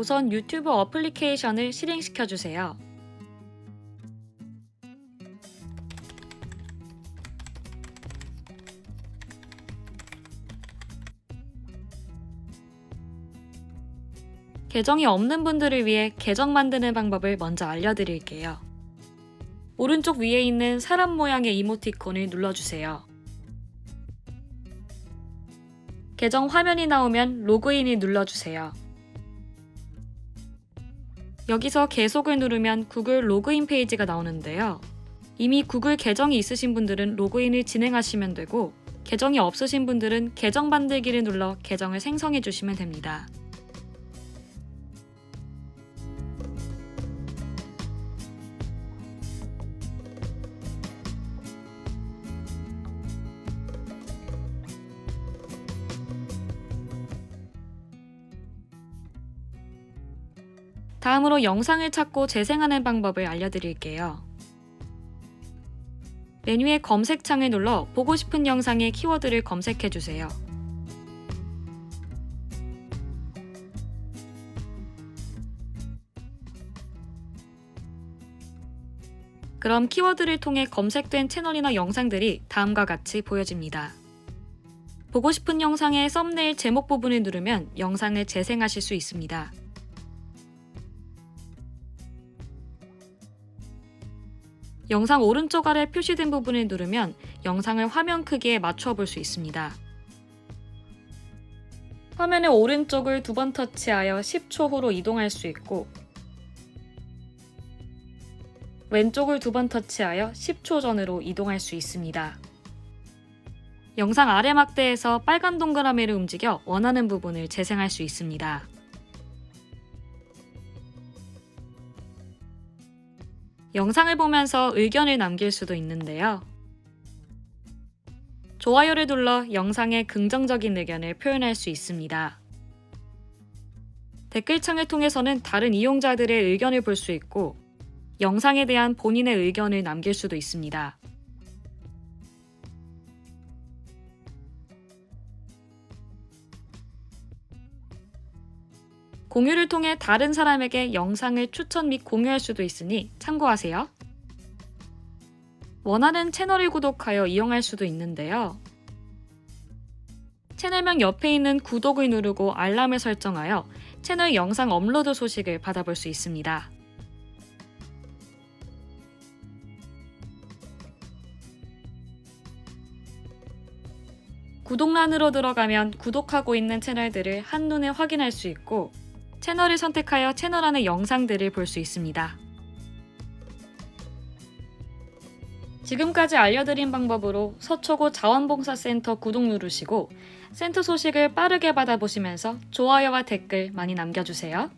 우선 유튜브 어플리케이션을 실행시켜 주세요. 계정이 없는 분들을 위해 계정 만드는 방법을 먼저 알려드릴게요. 오른쪽 위에 있는 사람 모양의 이모티콘을 눌러주세요. 계정 화면이 나오면 로그인을 눌러주세요. 여기서 계속을 누르면 구글 로그인 페이지가 나오는데요. 이미 구글 계정이 있으신 분들은 로그인을 진행하시면 되고, 계정이 없으신 분들은 계정 만들기를 눌러 계정을 생성해 주시면 됩니다. 다음으로 영상을 찾고 재생하는 방법을 알려드릴게요. 메뉴의 검색창을 눌러 보고 싶은 영상의 키워드를 검색해 주세요. 그럼 키워드를 통해 검색된 채널이나 영상들이 다음과 같이 보여집니다. 보고 싶은 영상의 썸네일 제목 부분을 누르면 영상을 재생하실 수 있습니다. 영상 오른쪽 아래 표시된 부분을 누르면 영상을 화면 크기에 맞춰 볼 수 있습니다. 화면의 오른쪽을 두 번 터치하여 10초 후로 이동할 수 있고 왼쪽을 두 번 터치하여 10초 전으로 이동할 수 있습니다. 영상 아래 막대에서 빨간 동그라미를 움직여 원하는 부분을 재생할 수 있습니다. 영상을 보면서 의견을 남길 수도 있는데요. 좋아요를 눌러 영상에 긍정적인 의견을 표현할 수 있습니다. 댓글창을 통해서는 다른 이용자들의 의견을 볼 수 있고, 영상에 대한 본인의 의견을 남길 수도 있습니다. 공유를 통해 다른 사람에게 영상을 추천 및 공유할 수도 있으니 참고하세요. 원하는 채널을 구독하여 이용할 수도 있는데요. 채널명 옆에 있는 구독을 누르고 알람을 설정하여 채널 영상 업로드 소식을 받아볼 수 있습니다. 구독란으로 들어가면 구독하고 있는 채널들을 한눈에 확인할 수 있고 채널을 선택하여 채널 안의 영상들을 볼 수 있습니다. 지금까지 알려드린 방법으로 서초고 자원봉사센터 구독 누르시고 센터 소식을 빠르게 받아보시면서 좋아요와 댓글 많이 남겨주세요.